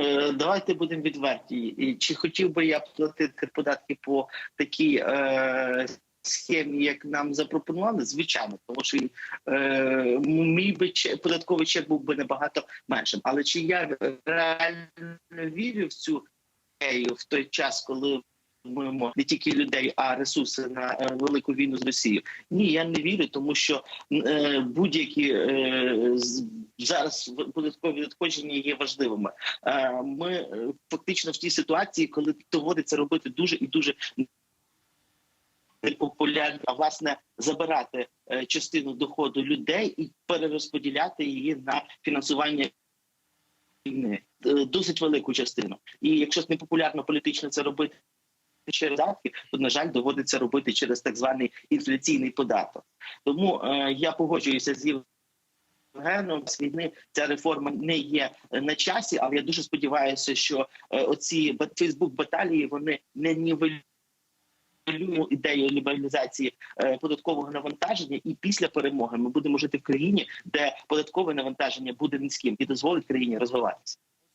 е, давайте будемо відверті. І Чи хотів би я платити податки по такій е, схемі, як нам запропонували? Звичайно, тому що е, мій би податковий чек був би набагато меншим. Але чи я реально вірю в цю ідею в той час, коли ми мо- не тільки людей, а ресурси на е, велику війну з Росією? Ні, я не вірю, тому що е, будь-які е, зараз податкові надходження є важливими. Е, ми е, фактично в тій ситуації, коли доводиться робити дуже і дуже непопулярно, а власне забирати е, частину доходу людей і перерозподіляти її на фінансування війни, досить велику частину. І якщо непопулярно політично це робити. Через датки, то на жаль доводиться робити через так званий інфляційний податок. Тому е, я погоджуюся з Євгеном, з війни ця реформа не є е, на часі, але я дуже сподіваюся, що е, оці Фейсбук баталії вони не нівелюють ідею лібералізації е, податкового навантаження, і після перемоги ми будемо жити в країні, де податкове навантаження буде низьким і дозволить країні розвиватися.